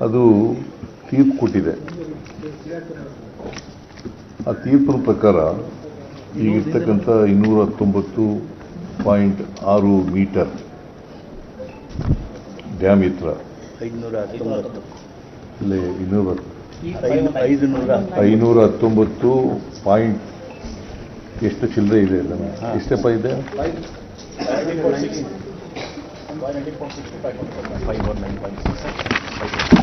ಅದು ತೀರ್ಪು ಕೊಟ್ಟಿದೆ. ಆ ತೀರ್ಪಿನ ಪ್ರಕಾರ ಈಗಿರ್ತಕ್ಕಂಥ ಇನ್ನೂರ ಹತ್ತೊಂಬತ್ತು ಪಾಯಿಂಟ್ ಆರು ಮೀಟರ್ ಡ್ಯಾಮ್ ಇತ್ರ ಇಲ್ಲಿ ಇನ್ನೂರ ಐನೂರ ಹತ್ತೊಂಬತ್ತು ಪಾಯಿಂಟ್ ಎಷ್ಟು ಚಿಲ್ಲರೆ ಇದೆ ಇಲ್ಲ ಎಷ್ಟಪ್ಪ ಇದೆ? Five one nine point six.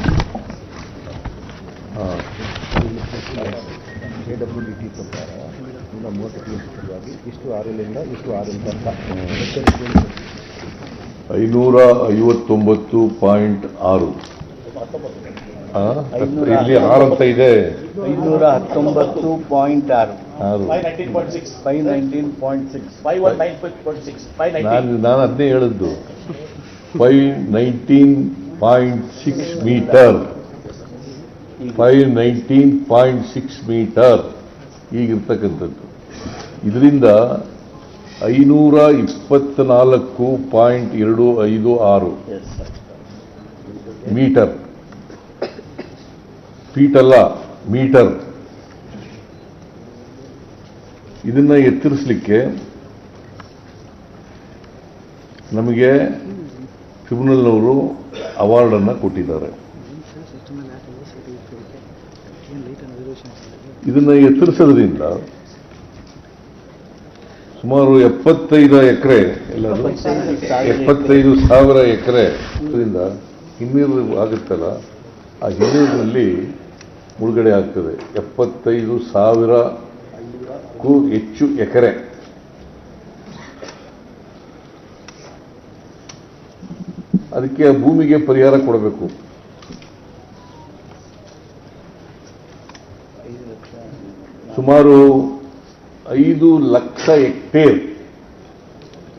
W D T ಪ್ರಕಾರ ನೂರ ಮೂವತ್ತು ಇಷ್ಟು ಆರ್ ಎಲ್ಲಿಂದ ಇಷ್ಟು ಆರ್ ಎಲ್ ತನಕ ಐನೂರ ಐವತ್ತೊಂಬತ್ತು ಪಾಯಿಂಟ್ ಆರು. ಆ? ಇಲ್ಲಿ ಆರು ಅಂತ ಇದೆ. ಐನೂರ ಹತ್ತೊಂಬತ್ತು ಪಾಯಿಂಟ್ ಆರು. ಆರು. ಫೈವ್ ನೈನ್ಟೀನ್ ಪಾಯಿಂಟ್ ಸಿಕ್ಸ್ ನಾನು ನಾನು ಅದನ್ನೇ ಹೇಳಿದ್ದು. Five nineteen point six metre five nineteen point six metre ಈಗಿರ್ತಕ್ಕಂಥದ್ದು. ಇದರಿಂದ ಐನೂರ ಇಪ್ಪತ್ನಾಲ್ಕು ಪಾಯಿಂಟ್ ಎರಡು ಐದು ಆರು ಮೀಟರ್. ಫೀಟ್ ಅಲ್ಲ ಮೀಟರ್. ಇದನ್ನ ಎತ್ತರಿಸಲಿಕ್ಕೆ ನಮಗೆ ಟ್ರಿಬ್ಯುನಲ್ನವರು ಅವಾರ್ಡನ್ನು ಕೊಟ್ಟಿದ್ದಾರೆ. ಇದನ್ನ ಎತ್ತರಿಸೋದ್ರಿಂದ ಸುಮಾರು ಎಪ್ಪತ್ತೈದು ಎಕರೆ ಎಲ್ಲರೂ ಎಪ್ಪತ್ತೈದು ಸಾವಿರ ಎಕರೆ ಇದರಿಂದ ಹಿನ್ನೀರು ಆಗುತ್ತಲ್ಲ, ಆ ಹಿನ್ನೀರಿನಲ್ಲಿ ಮುಳುಗಡೆ ಆಗ್ತದೆ. ಎಪ್ಪತ್ತೈದು ಸಾವಿರಕ್ಕೂ ಹೆಚ್ಚು ಎಕರೆ. ಅದಕ್ಕೆ ಭೂಮಿಗೆ ಪರಿಹಾರ ಕೊಡಬೇಕು. ಸುಮಾರು ಐದು ಲಕ್ಷ ಹೆಕ್ಟೇರ್.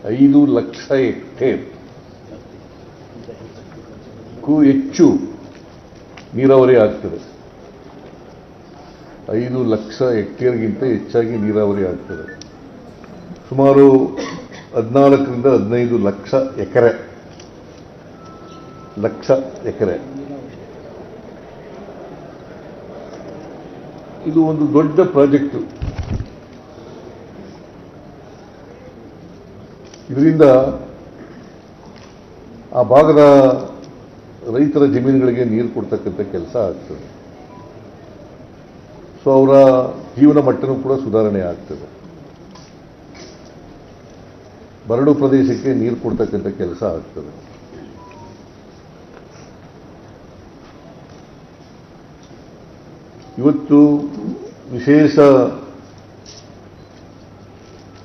ಐದು ಲಕ್ಷ ಹೆಕ್ಟೇರ್. ಕ್ಕೂ ಹೆಚ್ಚು ನೀರಾವರಿ ಆಗ್ತದೆ. ಐದು ಲಕ್ಷ ಹೆಕ್ಟೇರ್ಗಿಂತ ಹೆಚ್ಚಾಗಿ ನೀರಾವರಿ ಆಗ್ತದೆ. ಸುಮಾರು ಹದಿನಾಲ್ಕರಿಂದ ಹದಿನೈದು ಲಕ್ಷ ಎಕರೆ. ಲಕ್ಷ ಎಕರೆ. ಇದು ಒಂದು ದೊಡ್ಡ ಪ್ರಾಜೆಕ್ಟು. ಇದರಿಂದ ಆ ಭಾಗದ ರೈತರ ಜಮೀನುಗಳಿಗೆ ನೀರು ಕೊಡ್ತಕ್ಕಂಥ ಕೆಲಸ ಆಗ್ತದೆ. ಸೊ ಅವರ ಜೀವನ ಮಟ್ಟನೂ ಕೂಡ ಸುಧಾರಣೆ ಆಗ್ತದೆ. ಬರಡು ಪ್ರದೇಶಕ್ಕೆ ನೀರು ಕೊಡ್ತಕ್ಕಂಥ ಕೆಲಸ ಆಗ್ತದೆ. ಇವತ್ತು ವಿಶೇಷ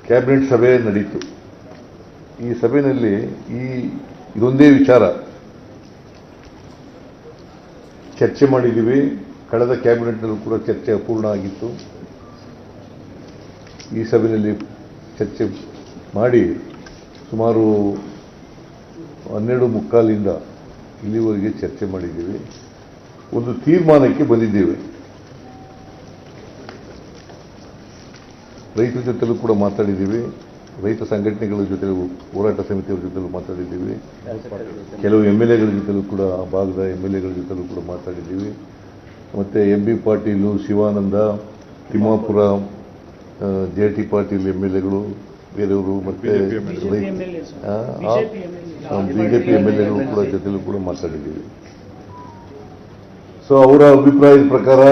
ಕ್ಯಾಬಿನೆಟ್ ಸಭೆ ನಡೀತು. ಈ ಸಭೆಯಲ್ಲಿ ಈ ಇದೊಂದೇ ವಿಚಾರ. ಚರ್ಚೆ ಮಾಡಿದ್ದೀವಿ. ಕಳೆದ ಕ್ಯಾಬಿನೆಟ್ನಲ್ಲೂ ಕೂಡ ಚರ್ಚೆ ಅಪೂರ್ಣ ಆಗಿತ್ತು. ಈ ಸಭೆಯಲ್ಲಿ ಚರ್ಚೆ ಮಾಡಿ ಸುಮಾರು ಹನ್ನೆರಡು ಮುಕ್ಕಾಲಿಂದ ಇಲ್ಲಿವರೆಗೆ ಚರ್ಚೆ ಮಾಡಿದ್ದೀವಿ. ಒಂದು ತೀರ್ಮಾನಕ್ಕೆ ಬಂದಿದ್ದೇವೆ. ರೈತರ ಜೊತೆಲೂ ಕೂಡ ಮಾತಾಡಿದ್ದೀವಿ. ರೈತ ಸಂಘಟನೆಗಳ ಜೊತೆ ಹೋರಾಟ ಸಮಿತಿಯವರ ಜೊತೆಲೂ ಮಾತಾಡಿದ್ದೀವಿ. ಕೆಲವು ಎಂ ಎಲ್ ಎಗಳ ಜೊತೆಲೂ ಕೂಡ ಆ ಭಾಗದ ಎಂ ಎಲ್ ಎಗಳ ಜೊತೆಲೂ ಕೂಡ ಮಾತಾಡಿದ್ದೀವಿ. ಮತ್ತು M B Patil Shivananda Timmapur J T Patil M L ಎಗಳು ಬೇರೆಯವರು ಮತ್ತು B J P M L ಎಗಳು ಕೂಡ ಜೊತೆಲೂ ಕೂಡ ಮಾತಾಡಿದ್ದೀವಿ. ಸೊ ಅವರ ಅಭಿಪ್ರಾಯದ ಪ್ರಕಾರ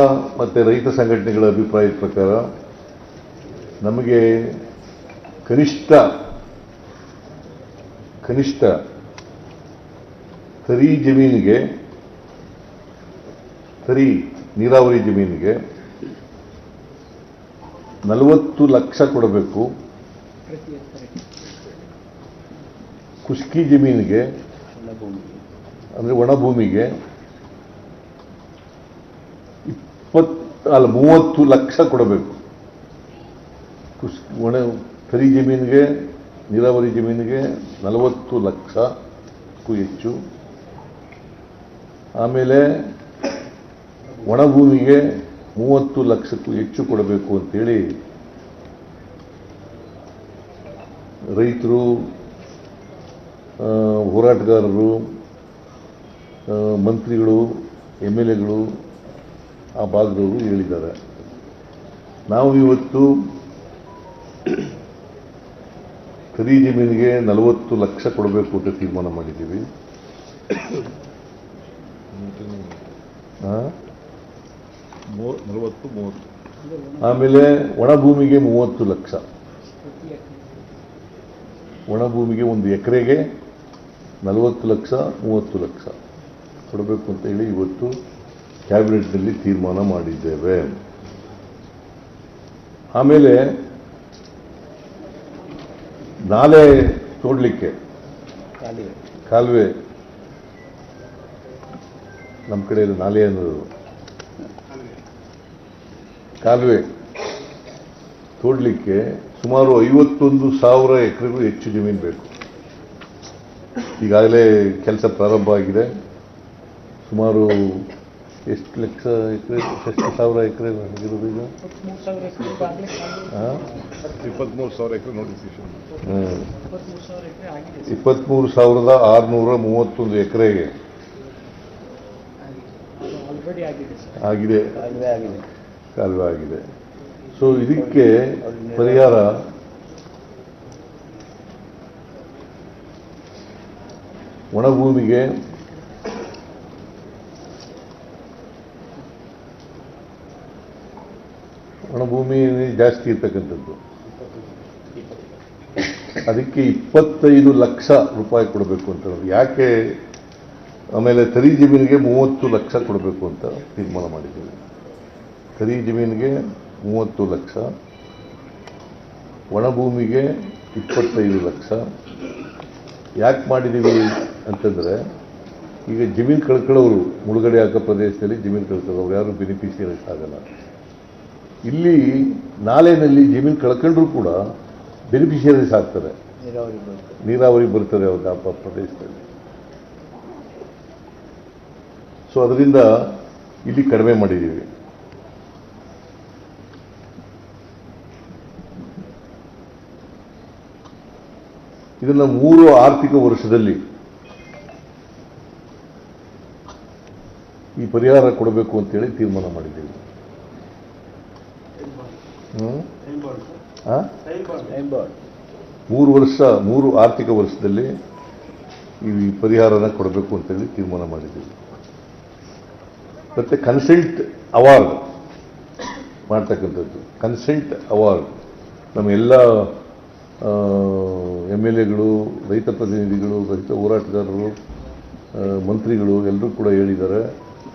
ಮತ್ತು ರೈತ ಸಂಘಟನೆಗಳ ಅಭಿಪ್ರಾಯದ ಪ್ರಕಾರ ನಮಗೆ ಕನಿಷ್ಠ ಕನಿಷ್ಠ ತರಿ ಜಮೀನಿಗೆ, ತರಿ ನೀರಾವರಿ ಜಮೀನಿಗೆ ನಲವತ್ತು ಲಕ್ಷ ಕೊಡಬೇಕು. ಖುಷ್ಕಿ ಜಮೀನಿಗೆ, ಅಂದರೆ ಒಣಭೂಮಿಗೆ ಭೂಮಿಗೆ ಇಪ್ಪತ್ ಅಲ್ಲ, ಮೂವತ್ತು ಲಕ್ಷ ಕೊಡಬೇಕು. ಖುಷ್ ಒಣ ಕರಿ ಜಮೀನಿಗೆ, ನೀರಾವರಿ ಜಮೀನಿಗೆ ನಲವತ್ತು ಲಕ್ಷಕ್ಕೂ ಹೆಚ್ಚು. ಆಮೇಲೆ ಒಣಭೂಮಿಗೆ ಮೂವತ್ತು ಲಕ್ಷಕ್ಕೂ ಹೆಚ್ಚು ಕೊಡಬೇಕು ಅಂತೇಳಿ ರೈತರು ಹೋರಾಟಗಾರರು ಮಂತ್ರಿಗಳು, ಎಂ ಎಲ್ ಎಗಳು ಆ ಭಾಗದವರು ಹೇಳಿದ್ದಾರೆ. ನಾವು ಇವತ್ತು ಖರೀದಿ ಜಮೀನಿಗೆ ನಲವತ್ತು ಲಕ್ಷ ಕೊಡಬೇಕು ಅಂತ ತೀರ್ಮಾನ ಮಾಡಿದ್ದೀವಿ. ಆಮೇಲೆ ಒಣ ಭೂಮಿಗೆ ಮೂವತ್ತು ಲಕ್ಷ. ಒಣ ಭೂಮಿಗೆ ಒಂದು ಎಕರೆಗೆ ನಲವತ್ತು ಲಕ್ಷ ಮೂವತ್ತು ಲಕ್ಷ ಕೊಡಬೇಕು ಅಂತ ಹೇಳಿ ಇವತ್ತು ಕ್ಯಾಬಿನೆಟ್ನಲ್ಲಿ ತೀರ್ಮಾನ ಮಾಡಿದ್ದೇವೆ. ಆಮೇಲೆ ನಾಲೆ ತೋಡ್ಲಿಕ್ಕೆ. ಕಾಲುವೆ. ನಮ್ಮ ಕಡೆಯಲ್ಲಿ ನಾಲೆ ಅನ್ನೋದು. ಕಾಲುವೆ. ತೋಡ್ಲಿಕ್ಕೆ ಸುಮಾರು ಐವತ್ತೊಂದು ಸಾವಿರ ಎಕರೆಗೂ ಹೆಚ್ಚು ಜಮೀನು ಬೇಕು. ಈಗಾಗಲೇ ಕೆಲಸ ಪ್ರಾರಂಭ ಆಗಿದೆ. ಸುಮಾರು ಎಷ್ಟು ಲಕ್ಷ ಎಕರೆ ಎಷ್ಟು ಸಾವಿರ ಎಕರೆ ಆಗಿರೋದು ಈಗ? ಮೂರು ಸಾವಿರ ಎಕರೆ ಆಗಲೇ ಆ? ಇಪ್ಪತ್ತ್ಮೂರು ಸಾವಿರ ಎಕರೆ ನೋಟಿಫಿಕೇಶನ್. ಇಪ್ಪತ್ಮೂರು ಆಗಿದೆ ಇಪ್ಪತ್ತ್ಮೂರು ಸಾವಿರದ ಆರುನೂರ ಮೂವತ್ತೊಂದು ಎಕರೆಗೆ. ಆಲ್ರೆಡಿ ಆಗಿದೆ ಸರ್ ಆಗಿದೆ. ಕಾಲುವೆ ಆಗಿದೆ. ಸೊ ಇದಕ್ಕೆ ಪರಿಹಾರ ಒಣ ಭೂಮಿಗೆ ಒಣ ಭೂಮಿ ಜಾಸ್ತಿ ಇರ್ತಕ್ಕಂಥದ್ದು. ಅದಕ್ಕೆ ಇಪ್ಪತ್ತೈದು ಲಕ್ಷ ರೂಪಾಯಿ ಕೊಡಬೇಕು ಅಂತ. ಯಾಕೆ? ಆಮೇಲೆ ತರಿ ಜಮೀನಿಗೆ ಮೂವತ್ತು ಲಕ್ಷ ಕೊಡಬೇಕು ಅಂತ ತೀರ್ಮಾನ ಮಾಡಿದ್ದೀವಿ ತರಿ ಜಮೀನಿಗೆ ಮೂವತ್ತು ಲಕ್ಷ ಒಣ ಭೂಮಿಗೆ ಇಪ್ಪತ್ತೈದು ಲಕ್ಷ. ಯಾಕೆ ಮಾಡಿದ್ದೀವಿ ಅಂತಂದರೆ, ಈಗ ಜಮೀನು ಕಳ್ಕೊಳ್ಳೋರು ಮುಳುಗಡೆ ಆಗೋ ಪ್ರದೇಶದಲ್ಲಿ ಜಮೀನು ಕಳ್ಕೊಳ್ಳೋರು ಯಾರು ಬೆನಿಫಿಷಿಯರೀಸ್ ಆಗಲ್ಲ. ಇಲ್ಲಿ ನಾಲೆಯಲ್ಲಿ ಜಮೀನು ಕಳ್ಕೊಂಡ್ರು ಕೂಡ ಬೆನಿಫಿಷಿಯರೀಸ್ ಆಗ್ತಾರೆ. ನೀರಾವರಿ ಬರ್ತಾರೆ ಅವ್ರಿಗೆ ಆ ಪ್ರದೇಶದಲ್ಲಿ. ಸೊ ಅದರಿಂದ ಇಲ್ಲಿ ಕಡಿಮೆ ಮಾಡಿದ್ದೀವಿ. ಇದನ್ನು ಮೂರು ಆರ್ಥಿಕ ವರ್ಷದಲ್ಲಿ ಈ ಪರಿಹಾರ ಕೊಡಬೇಕು ಅಂತೇಳಿ ತೀರ್ಮಾನ ಮಾಡಿದ್ದೀವಿ. ಮೂರು ವರ್ಷ, ಮೂರು ಆರ್ಥಿಕ ವರ್ಷದಲ್ಲಿ ಈ ಪರಿಹಾರನ ಕೊಡಬೇಕು ಅಂತೇಳಿ ತೀರ್ಮಾನ ಮಾಡಿದ್ದೀವಿ. ಮತ್ತೆ ಕನ್ಸಲ್ಟ್ ಅವಾರ್ಡ್ ಮಾಡ್ತಕ್ಕಂಥದ್ದು. Consult award. ನಮ್ಮ ಎಲ್ಲ ಎಂ ಎಲ್ ಎಗಳು, ರೈತ ಪ್ರತಿನಿಧಿಗಳು, ರೈತ ಹೋರಾಟಗಾರರು ಮಂತ್ರಿಗಳು ಎಲ್ಲರೂ ಕೂಡ ಹೇಳಿದ್ದಾರೆ.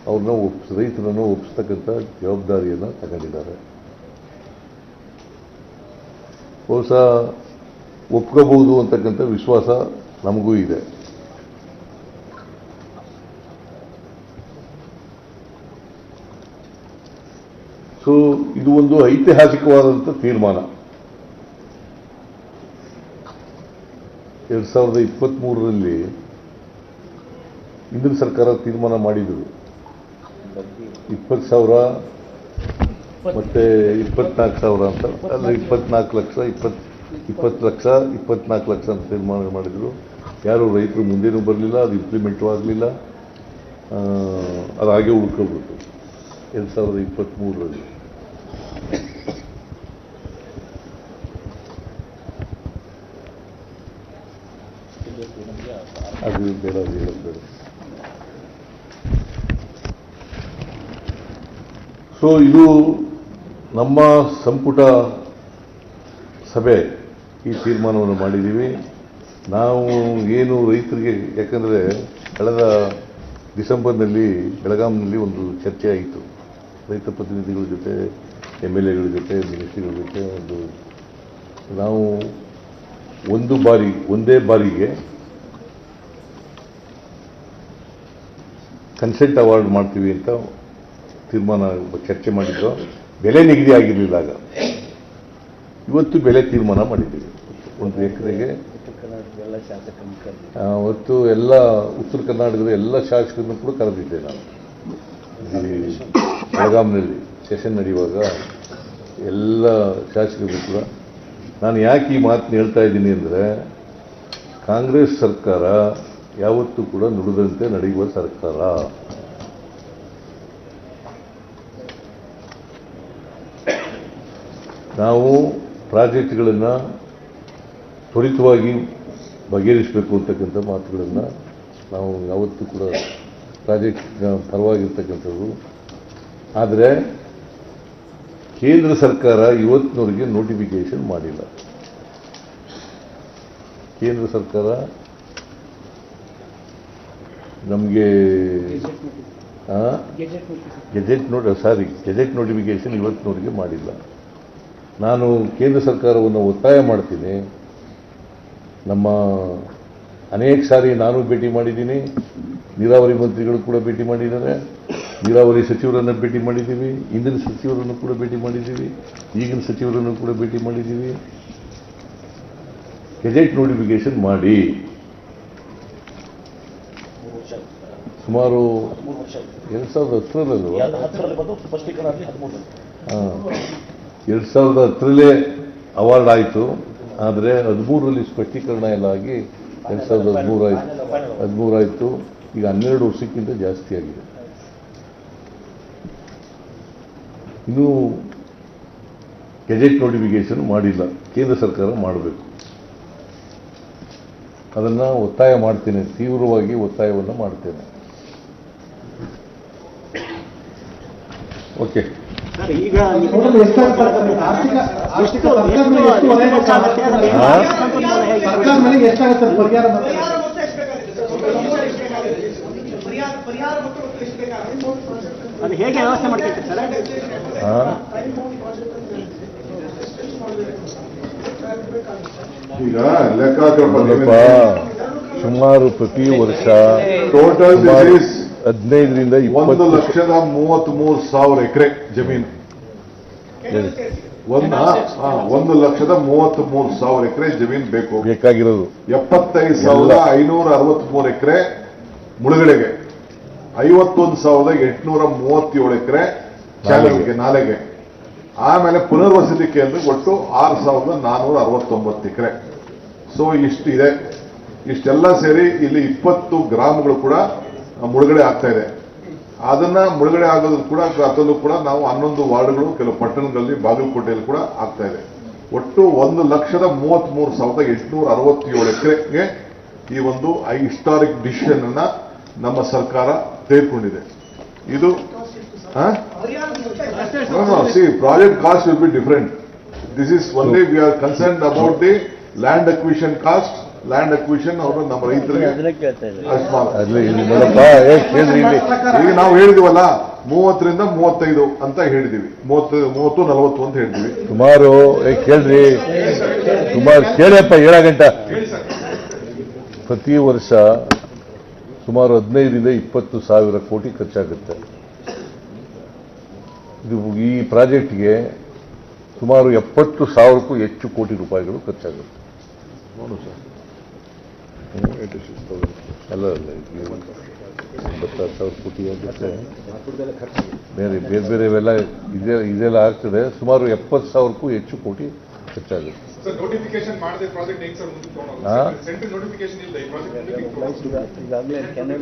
ಅವ್ರನ್ನ ಒಪ್ಪಿಸ್ ರೈತರನ್ನು ಒಪ್ಪಿಸ್ತಕ್ಕಂಥ ಜವಾಬ್ದಾರಿಯನ್ನು ತಗೊಂಡಿದ್ದಾರೆ. ಬಹುಶಃ ಒಪ್ಕೋಬಹುದು ಅಂತಕ್ಕಂಥ ವಿಶ್ವಾಸ ನಮಗೂ ಇದೆ. ಸೊ ಇದು ಒಂದು ಐತಿಹಾಸಿಕವಾದಂಥ ತೀರ್ಮಾನ. ಎರಡು ಸಾವಿರದ ಇಪ್ಪತ್ತ್ಮೂರರಲ್ಲಿ ಹಿಂದಿನ ಸರ್ಕಾರ ತೀರ್ಮಾನ ಮಾಡಿದರು ಇಪ್ಪತ್ತು ಸಾವಿರ ಮತ್ತೆ ಇಪ್ಪತ್ನಾಲ್ಕು ಸಾವಿರ ಅಂತ. ಅಲ್ಲ, ಇಪ್ಪತ್ನಾಲ್ಕು ಲಕ್ಷ ಇಪ್ಪತ್ ಇಪ್ಪತ್ತು ಲಕ್ಷ, ಇಪ್ಪತ್ನಾಲ್ಕು ಲಕ್ಷ ಅಂತ ತೀರ್ಮಾನ ಮಾಡಿದ್ರು. ಯಾರು ರೈತರು ಮುಂದೇನೂ ಬರಲಿಲ್ಲ, ಅದು ಇಂಪ್ಲಿಮೆಂಟು ಆಗಲಿಲ್ಲ. ಅದು ಹಾಗೆ ಉಳ್ಕೊಬಿಟ್ಟು ಎರಡು ಸಾವಿರದ ಇಪ್ಪತ್ತ್ಮೂರರಲ್ಲಿ. ಅದು ಬೇಡ ಅದು ಹೇಳೋದು ಬೇಡ. ಸೊ ಇದು ನಮ್ಮ ಸಂಪುಟ ಸಭೆ ಈ ತೀರ್ಮಾನವನ್ನು ಮಾಡಿದ್ದೀವಿ. ನಾವು ಏನು ರೈತರಿಗೆ, ಯಾಕಂದರೆ ಕಳೆದ ಡಿಸೆಂಬರ್ನಲ್ಲಿ, ಬೆಳಗಾಂನಲ್ಲಿ ಒಂದು ಚರ್ಚೆ ಆಯಿತು. ರೈತ ಪ್ರತಿನಿಧಿಗಳ ಜೊತೆ ಎಂ ಎಲ್ ಎಗಳ ಜೊತೆ, ಮಿನಿಸ್ಟ್ರಿಗಳ ಜೊತೆ ಒಂದು ನಾವು ಒಂದು ಬಾರಿ, ಒಂದೇ ಬಾರಿಗೆ ಕನ್ಸೆಂಟ್ ಅವಾರ್ಡ್ ಮಾಡ್ತೀವಿ ಅಂತ ತೀರ್ಮಾನ ಚರ್ಚೆ ಮಾಡಿದ್ದು. ಬೆಲೆ ನಿಗದಿ ಆಗಿರಲಿಲ್ಲ ಆಗ ಇವತ್ತು ಬೆಲೆ ತೀರ್ಮಾನ ಮಾಡಿದ್ದೀವಿ. ಒಂದು ಎಕರೆಗೆ ಉತ್ತರ ಕರ್ನಾಟಕದ ಎಲ್ಲ ಶಾಸಕರನ್ನು ಅವತ್ತು ಎಲ್ಲ ಉತ್ತರ ಕರ್ನಾಟಕದ ಎಲ್ಲ ಶಾಸಕರನ್ನು ಕೂಡ ಕರೆದಿದ್ದೆ ನಾನು ಬೆಳಗಾಂನಲ್ಲಿ ಸೆಷನ್ ನಡೆಯುವಾಗ ಎಲ್ಲ ಶಾಸಕರು ಕೂಡ. ನಾನು ಯಾಕೆ ಈ ಮಾತನ್ನ ಹೇಳ್ತಾ ಇದ್ದೀನಿ ಅಂದರೆ ಕಾಂಗ್ರೆಸ್ ಸರ್ಕಾರ ಯಾವತ್ತೂ ಕೂಡ ನುಡಿದಂತೆ ನಡೆಯುವ ಸರ್ಕಾರ. ನಾವು ಪ್ರಾಜೆಕ್ಟ್ಗಳನ್ನು ತ್ವರಿತವಾಗಿ ಬಗೆಹರಿಸಬೇಕು ಅಂತಕ್ಕಂಥ ಮಾತುಗಳನ್ನು ನಾವು ಯಾವತ್ತೂ ಕೂಡ ಪ್ರಾಜೆಕ್ಟ್ನ ಪರವಾಗಿರ್ತಕ್ಕಂಥದ್ದು. ಆದರೆ ಕೇಂದ್ರ ಸರ್ಕಾರ ಇವತ್ತಿನವರೆಗೆ ನೋಟಿಫಿಕೇಷನ್ ಮಾಡಿಲ್ಲ. ಕೇಂದ್ರ ಸರ್ಕಾರ ನಮಗೆ ಗೆಜೆಟ್ ನೋಡಿ gazette note sorry gazette notification ಇವತ್ತಿನವರೆಗೆ ಮಾಡಿಲ್ಲ. ನಾನು ಕೇಂದ್ರ ಸರ್ಕಾರವನ್ನು ಒತ್ತಾಯ ಮಾಡ್ತೀನಿ. ನಮ್ಮ ಅನೇಕ ಸಾರಿ ನಾನು ಭೇಟಿ ಮಾಡಿದ್ದೀನಿ. ನೀರಾವರಿ ಮಂತ್ರಿಗಳು ಕೂಡ ಭೇಟಿ ಮಾಡಿದ್ದಾರೆ. ನೀರಾವರಿ ಸಚಿವರನ್ನು ಭೇಟಿ ಮಾಡಿದ್ದೀವಿ. ಇಂದಿನ ಸಚಿವರನ್ನು ಕೂಡ ಭೇಟಿ ಮಾಡಿದ್ದೀವಿ. ಈಗಿನ ಸಚಿವರನ್ನು ಕೂಡ ಭೇಟಿ ಮಾಡಿದ್ದೀವಿ. ಗೆಜೆಟ್ ನೋಟಿಫಿಕೇಶನ್ ಮಾಡಿ. ಸುಮಾರು ಎರಡು ಸಾವಿರದ ಹತ್ತರಲ್ಲೂ ಎರಡು ಸಾವಿರದ ಹತ್ತರಲ್ಲೇ ಅವಾರ್ಡ್ ಆಯಿತು. ಆದರೆ ಹದಿಮೂರರಲ್ಲಿ ಸ್ಪಷ್ಟೀಕರಣ ಎಲ್ಲ ಆಗಿ ಎರಡು ಸಾವಿರದ ಹದಿಮೂರು ಆಯಿತು. ಹದಿಮೂರು ಆಯಿತು. ಈಗ ಹನ್ನೆರಡು ವರ್ಷಕ್ಕಿಂತ ಜಾಸ್ತಿ ಆಗಿದೆ. ಇನ್ನೂ ಗೆಜೆಟ್ ನೋಟಿಫಿಕೇಶನ್ ಮಾಡಿಲ್ಲ. ಕೇಂದ್ರ ಸರ್ಕಾರ ಮಾಡಬೇಕು. ಅದನ್ನು ಒತ್ತಾಯ ಮಾಡ್ತೇನೆ. ತೀವ್ರವಾಗಿ ಒತ್ತಾಯವನ್ನು ಮಾಡ್ತೇನೆ. ಓಕೆ. ಈಗ? ಅದು ಹೇಗೆ ವ್ಯವಸ್ಥೆ ಮಾಡ್ತೀವಿ ಸರ್? ಈಗ ಲೆಕ್ಕಾಚಾರ ಸುಮಾರು ಪ್ರತಿ ವರ್ಷ ಟೋಟಲ್ ಹದಿನೈದರಿಂದ ಒಂದು ಲಕ್ಷದ ಮೂವತ್ತ್ ಮೂರು ಸಾವಿರ ಎಕರೆ ಜಮೀನು. ಒಂದು ಒಂದು ಲಕ್ಷದ ಮೂವತ್ತ್ ಮೂರು ಸಾವಿರ ಎಕರೆ ಜಮೀನು ಬೇಕು. ಬೇಕಾಗಿರೋದು. ಎಪ್ಪತ್ತೈದು ಸಾವಿರದ ಐನೂರ ಅರವತ್ತ್ ಮೂರು ಎಕರೆ ಮುಳುಗಡೆಗೆ. ಐವತ್ತೊಂದು ಸಾವಿರದ ಎಂಟುನೂರ ಮೂವತ್ತೇಳು ಎಕರೆ ಚಾಲಿಗೆ ನಾಲೆಗೆ. ಆಮೇಲೆ ಪುನರ್ವಸತಿ ಕೇಂದ್ರ ಒಟ್ಟು ಆರು ಸಾವಿರದ ನಾನೂರ ಅರವತ್ತೊಂಬತ್ತು ಎಕರೆ. ಸೊ ಇಷ್ಟು ಇದೆ ಇಷ್ಟೆಲ್ಲ ಸೇರಿ ಇಲ್ಲಿ ಇಪ್ಪತ್ತು ಗ್ರಾಮಗಳು ಕೂಡ ಮುಳುಗಡೆ ಆಗ್ತಾ ಇದೆ. ಅದನ್ನ ಮುಳುಗಡೆ ಆಗೋದು ಕೂಡ ಅದರಲ್ಲೂ ಕೂಡ ನಾವು ಹನ್ನೊಂದು ವಾರ್ಡ್ಗಳು, ಕೆಲವು ಪಟ್ಟಣಗಳಲ್ಲಿ, ಬಾಗಲಕೋಟೆಯಲ್ಲಿ ಕೂಡ ಆಗ್ತಾ ಇದೆ. ಒಟ್ಟು ಒಂದು ಲಕ್ಷದ ಮೂವತ್ತ್ ಮೂರು ಸಾವಿರದ ಎಂಟುನೂರ ಅರವತ್ತೇಳು ಎಕರೆಗೆ ಈ ಒಂದು ಐ ಹಿಸ್ಟಾರಿಕ್ ಡಿಸಿಷನ್ ಅನ್ನ ನಮ್ಮ ಸರ್ಕಾರ ತೆಗೆದುಕೊಂಡಿದೆ. ಇದು see project cost will be different this is only we are concern about the land acquisition cost land acquisition ಅವರು ನಮ್ಮ ರೈತರಿಗೆ ಈಗ ನಾವು ಹೇಳಿದಿವಲ್ಲ ಮೂವತ್ತರಿಂದ ಮೂವತ್ತೈದು ಅಂತ ಹೇಳಿದೀವಿ. ಮೂವತ್ತು ಮೂವತ್ತು ನಲವತ್ತು ಅಂತ ಹೇಳಿದ್ವಿ. ಸುಮಾರು ಏ ಕೇಳ್ರಿ. ಸುಮಾರು ಕೇಳಪ್ಪ ಏಳ ಗಂಟ. ಪ್ರತಿ ವರ್ಷ ಸುಮಾರು ಹದಿನೈದರಿಂದ ಇಪ್ಪತ್ತು ಸಾವಿರ ಕೋಟಿ ಖರ್ಚಾಗುತ್ತೆ. ಇದು ಈ ಪ್ರಾಜೆಕ್ಟ್ಗೆ ಸುಮಾರು ಎಪ್ಪತ್ತು ಸಾವಿರಕ್ಕೂ ಹೆಚ್ಚು ಕೋಟಿ ರೂಪಾಯಿಗಳು ಖರ್ಚಾಗುತ್ತೆ. ನೋಡು ಸರ್. ಅಲ್ಲ ಅಲ್ಲ ಸಾವಿರ ಕೋಟಿ ಆಗುತ್ತೆ ಬೇರೆ ಬೇರೆ ಇವೆಲ್ಲ ಇದೆ ಇದೆಲ್ಲ ಆಗ್ತದೆ ಸುಮಾರು ಎಪ್ಪತ್ತು ಸಾವಿರಕ್ಕೂ ಹೆಚ್ಚು ಕೋಟಿ ಖರ್ಚಾಗುತ್ತೆ ಸರ್ ನೋಟಿಫಿಕೇಶನ್ ಮಾಡದೆ ಪ್ರಾಜೆಕ್ಟ್ ಹೆಂಗ್ ಸರ್ ಮುಂದೆ ತಗೊಂಡೋಗೋದು ನೋಟಿಫಿಕೇಶನ್ ಇಲ್ಲ ಈ ಪ್ರಾಜೆಕ್ಟ್ ಈಗಾಗಲೇ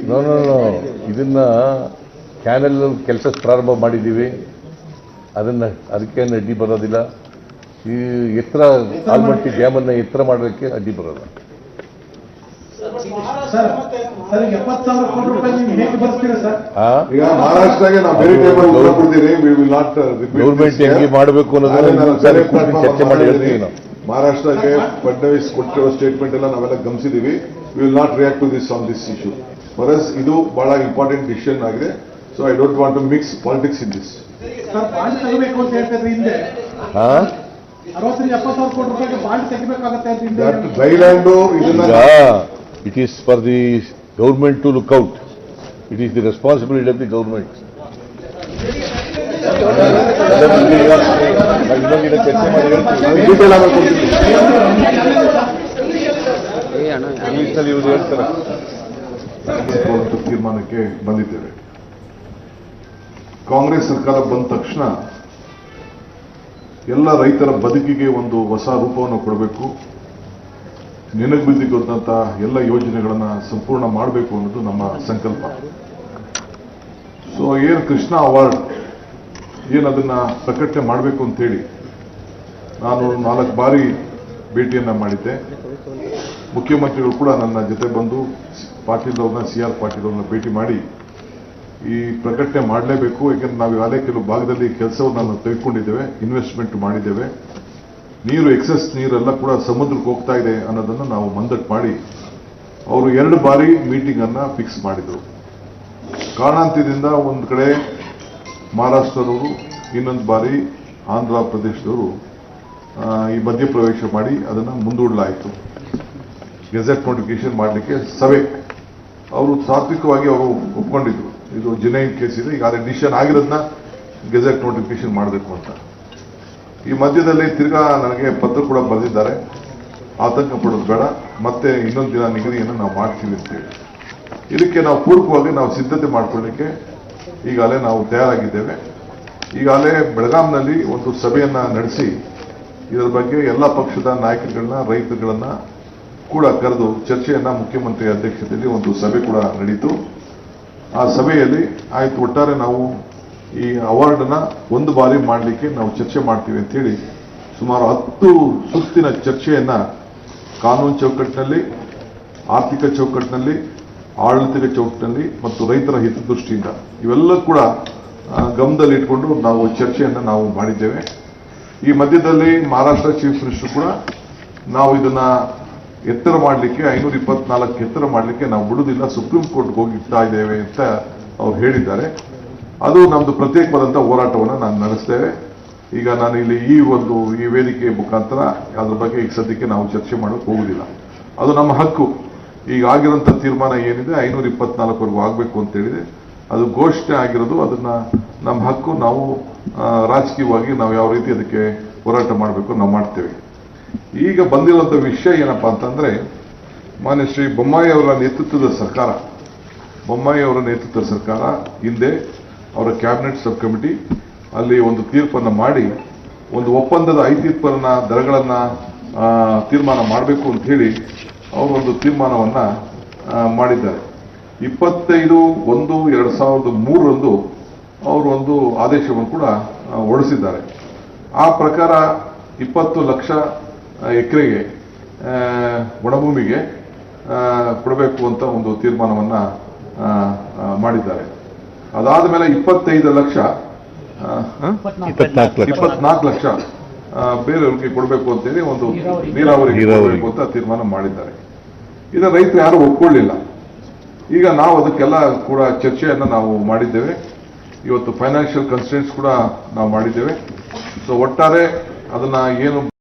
ನೋ ನೋ ನೋ ಇದನ್ನ ಕ್ಯಾನಲ್ ಕೆಲಸ ಪ್ರಾರಂಭ ಮಾಡಿದ್ದೀವಿ ಅದನ್ನ ಅದಕ್ಕೇನು ಅಡ್ಡಿ ಬರೋದಿಲ್ಲ ಈ ಎತ್ತರ ಆಲ್ಮಟ್ಟಿ ಡ್ಯಾಮನ್ನು ಎತ್ತರ ಮಾಡೋದಕ್ಕೆ ಅಡ್ಡಿ ಬರೋಲ್ಲ ಸರ್ ಸರ್ ಈಗ ಎಪ್ಪತ್ತು ಸಾವಿರ ಕೋಟಿ ರೂಪಾಯಿ ನೀವು ಹೇಗೆ ಬರ್ತೀರಾ ಸರ್? ಈಗ ಮಹಾರಾಷ್ಟ್ರಗೆ ನಾವು ಬೇರೆ ಟೇಬಲ್ ಉತ್ತರ ವಿ ವಿಲ್ ನಾಟ್ ಗೌರ್ಮೆಂಟ್ ಹೆಂಗೆ ಮಾಡಬೇಕು ಅನ್ನೋದನ್ನ ಚರ್ಚೆ ಮಾಡಿ ಹೇಳ್ತೀವಿ ನಾವು ಮಹಾರಾಷ್ಟ್ರಕ್ಕೆ ಫಡ್ನವೀಸ್ ಕೊಟ್ಟಿರೋ ಸ್ಟೇಟ್ಮೆಂಟ್ ಎಲ್ಲ ನಾವೆಲ್ಲ ಗಮನಿಸಿದೀವಿ. We will not react to this on this issue ferrous ಇದು ಬಹಳ ಇಂಪಾರ್ಟೆಂಟ್ ಡಿಸಿಷನ್ ಆಗಿದೆ. So I don't want to mix politics in this sir bond ತಗೋಬೇಕು ಅಂತ ಹೇಳ್ತಾ ಹಿಂದೆ. ಹಾ ಅರವತ್ತರಿಂದ ಎಪ್ಪತ್ತು ಸಾವಿರ ಕೋಟಿ ರೂಪಾಯಿಗೆ ಬಾಂಡ್ ತೆಗಿಬೇಕಾಗತ್ತೆ ಅಂತ ಹಿಂದೆ ದಟ್ ಡ್ರೈಲ್ಯಾಂಡು ಇದನ್ನ ಈಗ it for the the to to look out it the responsibility responsibility the ಹೇಳ್ತಾರೆ ತೀರ್ಮಾನಕ್ಕೆ ಬಂದಿದ್ದೇವೆ. ಕಾಂಗ್ರೆಸ್ ಸರ್ಕಾರ ಬಂದ ತಕ್ಷಣ ಎಲ್ಲ ರೈತರ ಬದುಕಿಗೆ ಒಂದು ಹೊಸ ರೂಪವನ್ನು ಕೊಡಬೇಕು. ನೆನಗುಬಿದ್ದಿಕೊಂಡಂತ ಎಲ್ಲ ಯೋಜನೆಗಳನ್ನ ಸಂಪೂರ್ಣ ಮಾಡಬೇಕು ಅನ್ನೋದು ನಮ್ಮ ಸಂಕಲ್ಪ. ಸೊ ಏನ್ ಕೃಷ್ಣ ಅವಾರ್ಡ್ ಏನು ಅದನ್ನ ಪ್ರಕಟಣೆ ಮಾಡಬೇಕು ಅಂತೇಳಿ ನಾನು ನಾಲ್ಕು ಬಾರಿ ಭೇಟಿಯನ್ನ ಮಾಡಿದ್ದೆ. ಮುಖ್ಯಮಂತ್ರಿಗಳು ಕೂಡ ನನ್ನ ಜೊತೆ ಬಂದು ಪಾಟೀಲ್ ಅವ್ರನ್ನ, ಸಿ ಆರ್ ಪಾಟೀಲ್ ಅವ್ರನ್ನ ಭೇಟಿ ಮಾಡಿ ಈ ಪ್ರಕಟಣೆ ಮಾಡಲೇಬೇಕು. ಯಾಕಂದ್ರೆ ನಾವು ಈಗಾಗಲೇ ಕೆಲವು ಭಾಗದಲ್ಲಿ ಕೆಲಸವನ್ನು ನಾವು ತೆಗೆದುಕೊಂಡಿದ್ದೇವೆ ಇನ್ವೆಸ್ಟ್ಮೆಂಟ್ ಮಾಡಿದ್ದೇವೆ. ನೀರು ಎಕ್ಸೆಸ್ ನೀರೆಲ್ಲ ಕೂಡ ಸಮುದ್ರಕ್ಕೆ ಹೋಗ್ತಾ ಇದೆ ಅನ್ನೋದನ್ನು ನಾವು ಮಂದಟ್ ಮಾಡಿ ಅವರು ಎರಡು ಬಾರಿ ಮೀಟಿಂಗ್ ಅನ್ನ ಫಿಕ್ಸ್ ಮಾಡಿದರು. ಕಾರಣಾಂತ್ಯದಿಂದ ಒಂದು ಕಡೆ ಮಹಾರಾಷ್ಟ್ರದವರು, ಇನ್ನೊಂದು ಬಾರಿ ಆಂಧ್ರ ಪ್ರದೇಶದವರು ಈ ಮಧ್ಯಪ್ರವೇಶ ಮಾಡಿ ಅದನ್ನು ಮುಂದೂಡಲಾಯಿತು. ಗೆಜೆಟ್ ನೋಟಿಫಿಕೇಶನ್ ಮಾಡಲಿಕ್ಕೆ ಸಭೆ. ಅವರು ತಾತ್ವಿಕವಾಗಿ ಅವರು ಒಪ್ಕೊಂಡಿದ್ರು. ಇದು ಜಿನೈನ್ ಕೇಸ್ ಇದೆ. ಈಗಾಗಲೇ ಡಿಸಿಷನ್ ಆಗಿರೋದನ್ನ ಗೆಜೆಟ್ ನೋಟಿಫಿಕೇಶನ್ ಮಾಡಬೇಕು ಅಂತ. ಈ ಮಧ್ಯದಲ್ಲಿ ತಿರ್ಗಾ ನನಗೆ ಪತ್ರ ಕೂಡ ಬರೆದಿದ್ದಾರೆ. ಆತಂಕ ಪಡೋದು ಬೇಡ. ಮತ್ತೆ ಇನ್ನೊಂದು ದಿನ ನಿಗದಿಯನ್ನು ನಾವು ಮಾಡ್ತೀವಿ ಅಂತೇಳಿ. ಇದಕ್ಕೆ ನಾವು ಪೂರ್ವಕವಾಗಿ ನಾವು ಸಿದ್ಧತೆ ಮಾಡ್ಕೊಳ್ಳಿಕ್ಕೆ ಈಗಾಗಲೇ ನಾವು ತಯಾರಾಗಿದ್ದೇವೆ. ಈಗಾಗಲೇ ಬೆಳಗಾಂನಲ್ಲಿ ಒಂದು ಸಭೆಯನ್ನ ನಡೆಸಿ ಇದರ ಬಗ್ಗೆ ಎಲ್ಲ ಪಕ್ಷದ ನಾಯಕರುಗಳನ್ನ, ರೈತರುಗಳನ್ನ ಕೂಡ ಕರೆದು ಚರ್ಚೆಯನ್ನ ಮುಖ್ಯಮಂತ್ರಿ ಅಧ್ಯಕ್ಷತೆಯಲ್ಲಿ ಒಂದು ಸಭೆ ಕೂಡ ನಡೀತು. ಆ ಸಭೆಯಲ್ಲಿ ಆಯ್ತು, ಒಟ್ಟಾರೆ ನಾವು ಈ ಅವಾರ್ಡನ್ನ ಒಂದು ಬಾರಿ ಮಾಡಲಿಕ್ಕೆ ನಾವು ಚರ್ಚೆ ಮಾಡ್ತೀವಿ ಅಂತ ಹೇಳಿ ಸುಮಾರು ಹತ್ತು ಸುತ್ತಿನ ಚರ್ಚೆಯನ್ನ ಕಾನೂನು ಚೌಕಟ್ಟಿನಲ್ಲಿ, ಆರ್ಥಿಕ ಚೌಕಟ್ಟಿನಲ್ಲಿ, ಆಡಳಿತದ ಚೌಕಟ್ಟಿನಲ್ಲಿ ಮತ್ತು ರೈತರ ಹಿತದೃಷ್ಟಿಯಿಂದ ಇವೆಲ್ಲ ಕೂಡ ಗಮನದಲ್ಲಿ ಇಟ್ಕೊಂಡು ನಾವು ಚರ್ಚೆಯನ್ನು ನಾವು ಮಾಡಿದ್ದೇವೆ. ಈ ಮಧ್ಯದಲ್ಲಿ ಮಹಾರಾಷ್ಟ್ರ ಚೀಫ್ ಮಿನಿಸ್ಟರ್ ಕೂಡ ನಾವು ಇದನ್ನ ಎತ್ತರ ಮಾಡಲಿಕ್ಕೆ, ಐನೂರ ಇಪ್ಪತ್ನಾಲ್ಕು ಎತ್ತರ ಮಾಡಲಿಕ್ಕೆ ನಾವು ಬಿಡುವುದಿಲ್ಲ, ಸುಪ್ರೀಂ ಕೋರ್ಟ್ಗೆ ಹೋಗಿರ್ತಾ ಇದ್ದೇವೆ ಅಂತ ಅವ್ರು ಹೇಳಿದ್ದಾರೆ. ಅದು ನಮ್ಮದು ಪ್ರತ್ಯೇಕವಾದಂಥ ಹೋರಾಟವನ್ನು ನಾನು ನಡೆಸ್ತೇವೆ. ಈಗ ನಾನು ಇಲ್ಲಿ ಈ ಒಂದು ಈ ವೇದಿಕೆ ಮುಖಾಂತರ ಅದ್ರ ಬಗ್ಗೆ ಈಗ ಸದ್ಯಕ್ಕೆ ನಾವು ಚರ್ಚೆ ಮಾಡೋಕೆ ಹೋಗುದಿಲ್ಲ. ಅದು ನಮ್ಮ ಹಕ್ಕು. ಈಗ ಆಗಿರೋಂಥ ತೀರ್ಮಾನ ಏನಿದೆ, ಐನೂರ ಇಪ್ಪತ್ನಾಲ್ಕವರೆಗೂ ಆಗಬೇಕು ಅಂತ ಹೇಳಿದೆ. ಅದು ಘೋಷಣೆ ಆಗಿರೋದು, ಅದನ್ನ ನಮ್ಮ ಹಕ್ಕು. ನಾವು ರಾಜಕೀಯವಾಗಿ ನಾವು ಯಾವ ರೀತಿ ಅದಕ್ಕೆ ಹೋರಾಟ ಮಾಡಬೇಕು ನಾವು ಮಾಡ್ತೇವೆ. ಈಗ ಬಂದಿರುವಂತ ವಿಷಯ ಏನಪ್ಪ ಅಂತಂದ್ರೆ, ಮಾನ್ಯ ಶ್ರೀ ಬೊಮ್ಮಾಯಿ ಅವರ ನೇತೃತ್ವದ ಸರ್ಕಾರ. ಬೊಮ್ಮಾಯಿ ಅವರ ನೇತೃತ್ವದ ಸರ್ಕಾರ ಹಿಂದೆ ಅವರ ಕ್ಯಾಬಿನೆಟ್ ಸಬ್ ಕಮಿಟಿ ಅಲ್ಲಿ ಒಂದು ತೀರ್ಪನ್ನು ಮಾಡಿ, ಒಂದು ಒಪ್ಪಂದದ ಐತಿರ್ಪರನ್ನ ದರಗಳನ್ನ ತೀರ್ಮಾನ ಮಾಡಬೇಕು ಅಂತ ಹೇಳಿ ಅವರು ಒಂದು ತೀರ್ಮಾನವನ್ನ ಮಾಡಿದ್ದಾರೆ. ಇಪ್ಪತ್ತೈದು ಒಂದು ಎರಡು ಸಾವಿರದ ಮೂರರಂದು ಅವರು ಒಂದು ಆದೇಶವನ್ನು ಕೂಡ ಹೊರಡಿಸಿದ್ದಾರೆ. ಆ ಪ್ರಕಾರ ಇಪ್ಪತ್ತು ಲಕ್ಷ ಎಕರೆಗೆ ಒಣಭೂಮಿಗೆ ಕೊಡಬೇಕು ಅಂತ ಒಂದು ತೀರ್ಮಾನವನ್ನ ಮಾಡಿದ್ದಾರೆ. ಅದಾದ ಮೇಲೆ ಇಪ್ಪತ್ತೈದು ಲಕ್ಷ? ಇಪ್ಪತ್ನಾಲ್ಕು ಲಕ್ಷ ಬೇರೆಯವ್ರಿಗೆ ಕೊಡಬೇಕು ಅಂತೇಳಿ ಒಂದು ನೀರಾವರಿ. ಕೊಡಬೇಕು ಅಂತ ತೀರ್ಮಾನ ಮಾಡಿದ್ದಾರೆ ಇದನ್ನ ರೈತರು ಯಾರು ಒಪ್ಕೊಳ್ಳಿಲ್ಲ ಈಗ ನಾವು ಅದಕ್ಕೆಲ್ಲ ಕೂಡ ಚರ್ಚೆಯನ್ನ ನಾವು ಮಾಡಿದ್ದೇವೆ ಇವತ್ತು ಫೈನಾನ್ಷಿಯಲ್ ಕನ್ಸ್ಟೆಂಟ್ಸ್ ಕೂಡ ನಾವು ಮಾಡಿದ್ದೇವೆ ಸೊ ಒಟ್ಟಾರೆ ಅದನ್ನ ಏನು